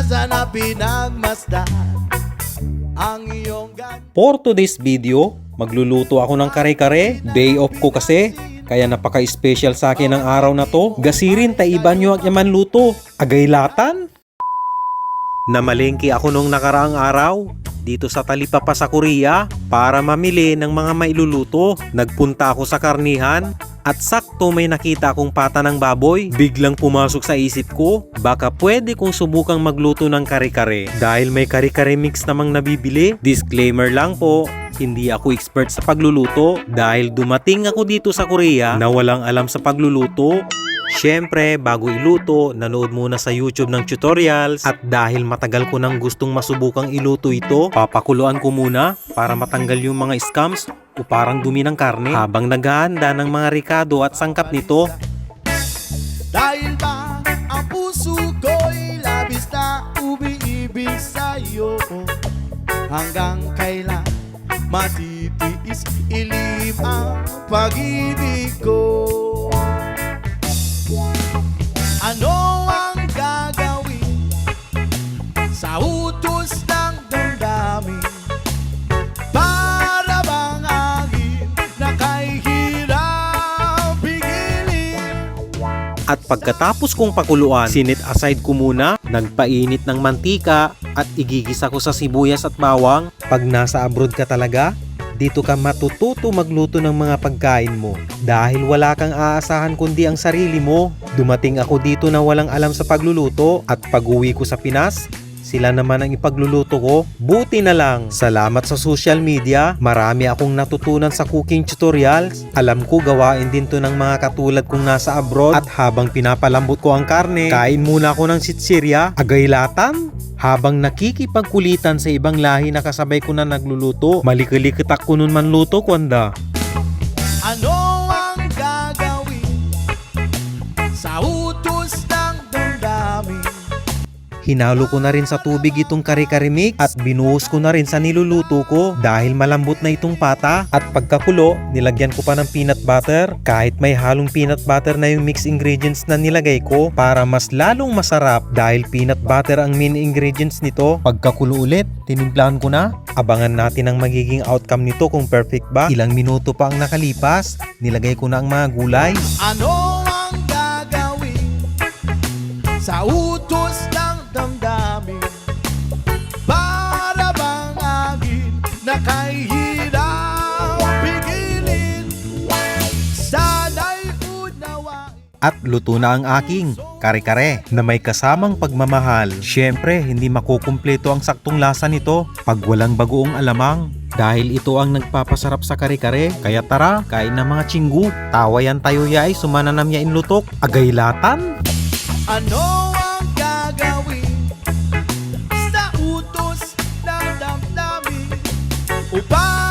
lasa na pinagmasdan Ang iyong For today's video, magluluto ako ng kare-kare. Day off ko kasi. Kaya napaka-special sa akin ang araw na to. Gasirin taiban nyo ang yaman luto. Agaylatan? Namalengke ako nung nakaraang araw dito sa Talipapa sa Korea para mamili ng mga mailuluto. Nagpunta ako sa karnihan at sakto may nakita akong pata ng baboy. Biglang pumasok sa isip ko, baka pwede kong subukang magluto ng kare-kare. Dahil may kare-kare mix namang nabibili. Disclaimer lang po, hindi ako expert sa pagluluto dahil dumating ako dito sa Korea na walang alam sa pagluluto. Siyempre, bago iluto, nanood muna sa YouTube ng tutorials. At dahil matagal ko nang gustong masubukang iluto ito, papakuluan ko muna para matanggal yung mga scams o parang dumi ng karne. Habang naghahanda ng mga ricado at sangkap nito. Dahil ba ang puso ko'y labis na umiibig sa'yo? Hanggang kailan matitiis ilim ang pag-ibig ko utos ng damdamin Para bang agin na kay hirap pigilin At pagkatapos kong pakuluan, sinit aside ko muna, nagpainit ng mantika at igigisa ko sa sibuyas at bawang. Pag nasa abroad ka talaga, dito ka matututo magluto ng mga pagkain mo. Dahil wala kang aasahan kundi ang sarili mo. Dumating ako dito na walang alam sa pagluluto at pag uwi ko sa Pinas, sila naman ang ipagluluto ko. Buti na lang. Salamat sa social media. Marami akong natutunan sa cooking tutorials. Alam ko gawain din to ng mga katulad kong nasa abroad. At habang pinapalambot ko ang karne, kain muna ako ng sitsirya, agaylatan. Habang nakikipagkulitan sa ibang lahi na kasabay ko na nagluluto, malikalikitak ko nun man luto kwanda. Hinalo ko na rin sa tubig itong kare-kare mix at binuhos ko na rin sa niluluto ko dahil malambot na itong pata at pagkakulo, nilagyan ko pa ng peanut butter kahit may halong peanut butter na yung mix ingredients na nilagay ko para mas lalong masarap dahil peanut butter ang main ingredients nito. Pagkakulo ulit, tinimplahan ko na. Abangan natin ang magiging outcome nito kung perfect ba. Ilang minuto pa ang nakalipas, nilagay ko na ang mga gulay. Ano ang gagawin sa utos kay hirap pigilin? Sana'y unawain At luto na ang aking kare-kare na may kasamang pagmamahal. Siyempre, hindi makukumpleto ang saktong lasa nito pag walang bagoong alamang. Dahil ito ang nagpapasarap sa kare-kare, kaya tara, kain ng mga chinggu. Tawayan tayo yay, sumananam ya inlutok. Agaylatan? Ano sa utos ng damdamin upang